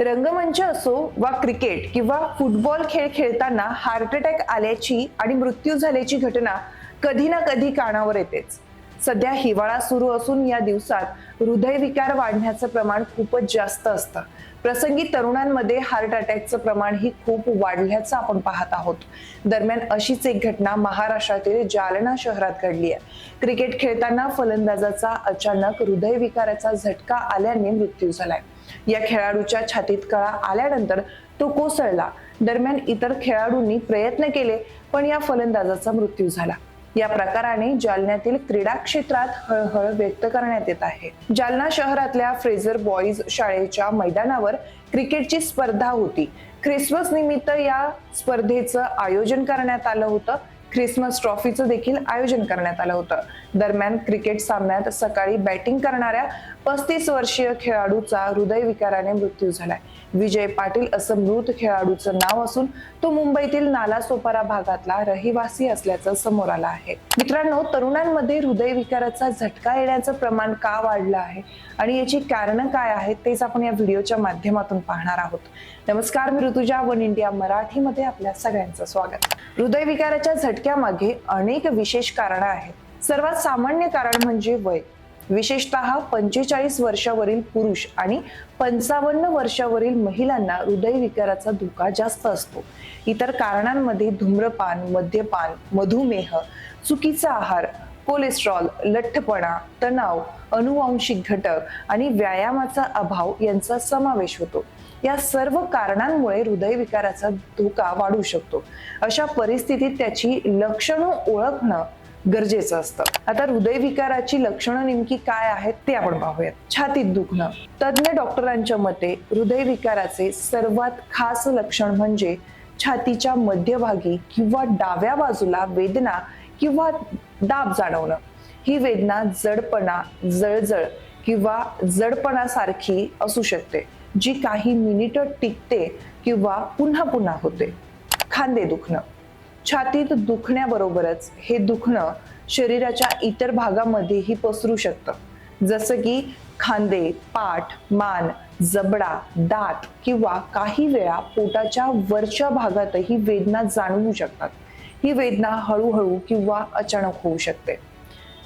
रंगमंच असो वा क्रिकेट किंवा फुटबॉल खेळ खेळताना हार्ट अटॅक आल्याची आणि मृत्यू झाल्याची घटना कधी ना कधी कानावर येतेच. सध्या हिवाळा सुरू असून या दिवसात हृदयविकार वाढण्याचं प्रमाण खूपच जास्त असतं. प्रसंगी तरुणांमध्ये हार्ट अटॅकचं प्रमाण ही खूप वाढल्याचं आपण पाहत आहोत. दरम्यान अशीच एक घटना महाराष्ट्रातील जालना शहरात घडली आहे. क्रिकेट खेळताना फलंदाजाचा अचानक हृदयविकाराचा झटका आल्याने मृत्यू झालाय. या खेळाडूच्या छातीत कळा आल्यानंतर तो कोसळला. दरम्यान इतर खेळाडूंनी प्रयत्न केले पण या फलंदाजाचा मृत्यू झाला. या प्रकाराने जालन्यातील क्रीडा क्षेत्रात हळहळ व्यक्त करण्यात येत आहे. जालना शहरातल्या फ्रेझर बॉईज शाळेच्या मैदानावर क्रिकेटची स्पर्धा होती. ख्रिसमस निमित्त या स्पर्धेचं आयोजन करण्यात आलं होतं. ख्रिसमस ट्रॉफीचं देखील आयोजन करण्यात आलं होतं. दरम्यान क्रिकेट सामन्यात सकाळी बॅटिंग करणाऱ्या पस्तीस वर्षीय खेळाडूचा हृदयविकाराने मृत्यू झालाय. विजय पाटील असं मृत खेळाडूचं नाव असून तो मुंबईतील नालासोपारा भागातला रहिवासी असल्याचं समोर आलं आहे. मित्रांनो तरुणांमध्ये हृदयविकाराचा झटका येण्याचं प्रमाण का वाढलं आहे आणि याची कारणं काय आहेत तेच आपण या व्हिडिओच्या माध्यमातून पाहणार आहोत. नमस्कार मी ऋतुजा वन इंडिया मराठीमध्ये आपल्या सगळ्यांचं स्वागत. हृदयविकाराच्या झटक्यामागे अनेक विशेष कारणं आहेत. सर्वात सामान्य कारण म्हणजे वय. विशेषतः पंचेचाळीस वर्षावरील पुरुष आणि पंचावन्न वर्षावरील महिलांना हृदयविकाराचा धोका जास्त असतो. इतर कारणांमध्ये धूम्रपान मद्यपान मधुमेह चुकीचा आहार कोलेस्ट्रॉल लठ्ठपणा तणाव अनुवांशिक घटक आणि व्यायामाचा अभाव यांचा समावेश होतो. या सर्व कारणांमुळे हृदयविकाराचा धोका वाढू शकतो. अशा परिस्थितीत त्याची लक्षणं ओळखणं गरजेचं असतं. आता हृदयविकाराची लक्षणं नेमकी काय आहेत ते आपण पाहूयात. छातीत दुखणं. तज्ज्ञ डॉक्टरांच्या मते हृदयविकाराचे सर्वात खास लक्षण म्हणजे छातीच्या मध्यभागी किंवा डाव्या बाजूला वेदना किंवा दाब जाणवणं. ही वेदना जडपणा जळजळ किंवा जडपणासारखी असू शकते जी काही मिनिटं टिकते किंवा पुन्हा पुन्हा होते. खांदे दुखणं. छातीत दुखण्याबरोबरच हे दुखणं शरीराच्या इतर भागामध्येही पसरू शकतं. जसं की खांदे पाठ मान जबडा दात किंवा काही वेळा पोटाच्या वरच्या भागातही वेदना जाणवू शकतात. ही वेदना हळूहळू किंवा अचानक होऊ शकते.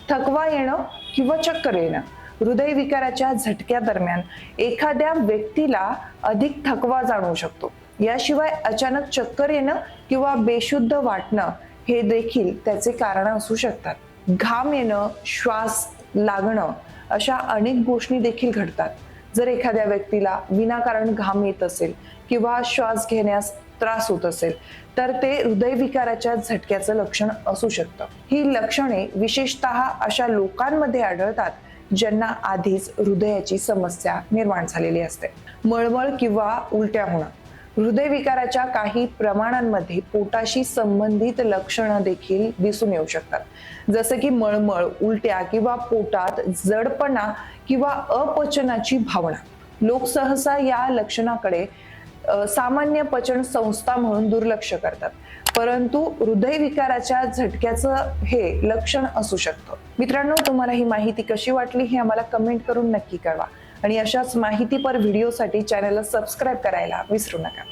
थकवा येणं किंवा चक्कर येणं हृदयविकाराच्या झटक्या दरम्यान एखाद्या व्यक्तीला अधिक थकवा जाणवू शकतो. याशिवाय अचानक चक्कर येणं किंवा बेशुद्ध वाटणं हे देखील त्याचे कारण असू शकतात. घाम येणं श्वास लागणं अशा अनेक गोष्टी देखील घडतात. जर एखाद्या व्यक्तीला विनाकारण घाम येत असेल किंवा श्वास घेण्यास त्रास होत असेल तर ते हृदयविकाराच्या झटक्याचं लक्षण असू शकतं. ही लक्षणे विशेषतः अशा लोकांमध्ये आढळतात ज्यांना आधीच हृदयाची समस्या निर्माण झालेली असते. मळमळ किंवा उलट्या होणं. हृदयविकाराच्या काही प्रमाणांमध्ये पोटाशी संबंधित लक्षणं देखील दिसून येऊ शकतात. जसं की मळमळ उलट्या किंवा पोटात जडपणा किंवा अपचनाची भावना. लोक सहसा या लक्षणाकडे सामान्य पचन संस्था म्हणून दुर्लक्ष करतात. परंतु हृदयविकाराच्या झटक्याचं हे लक्षण असू शकतं. मित्रांनो तुम्हाला ही माहिती कशी वाटली हे आम्हाला कमेंट करून नक्की कळवा. आणि अशाच माहितीपर व्हिडिओसाठी चॅनलला सबस्क्राईब करायला विसरू नका.